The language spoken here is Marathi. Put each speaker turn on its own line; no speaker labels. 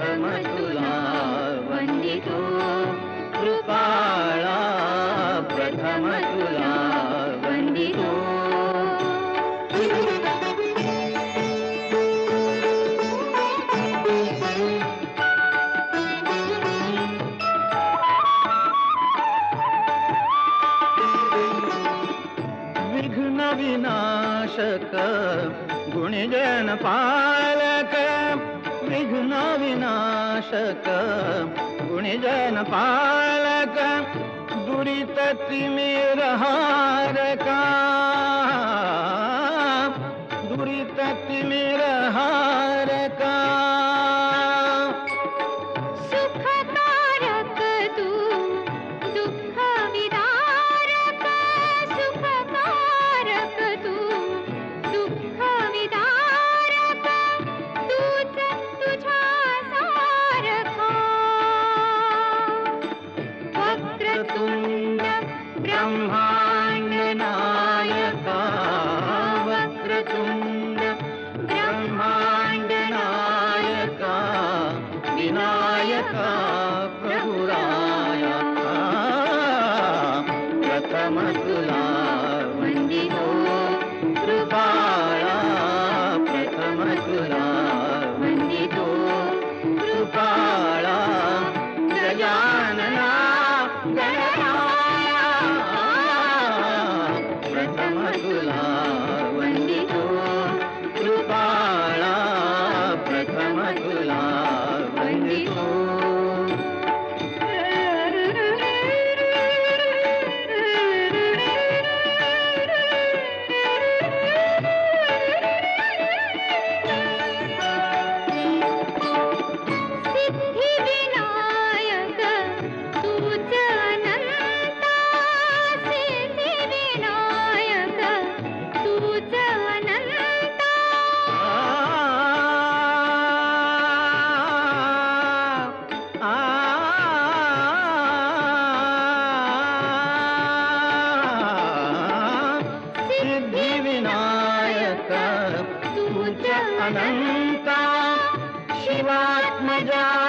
प्रथमतुला वन्दितो। वण्डितो कृपाला प्रथम तुला विघ्नविनाशक गुणजनपालक विघ्न विनाशक गुणजन पालक दुरित तिमिर ब्रह्मांड नायका वक्रतुंड विनायका प्रभुरायका। प्रथम
सिद्धिविनायक
अनंता शिवात्मजा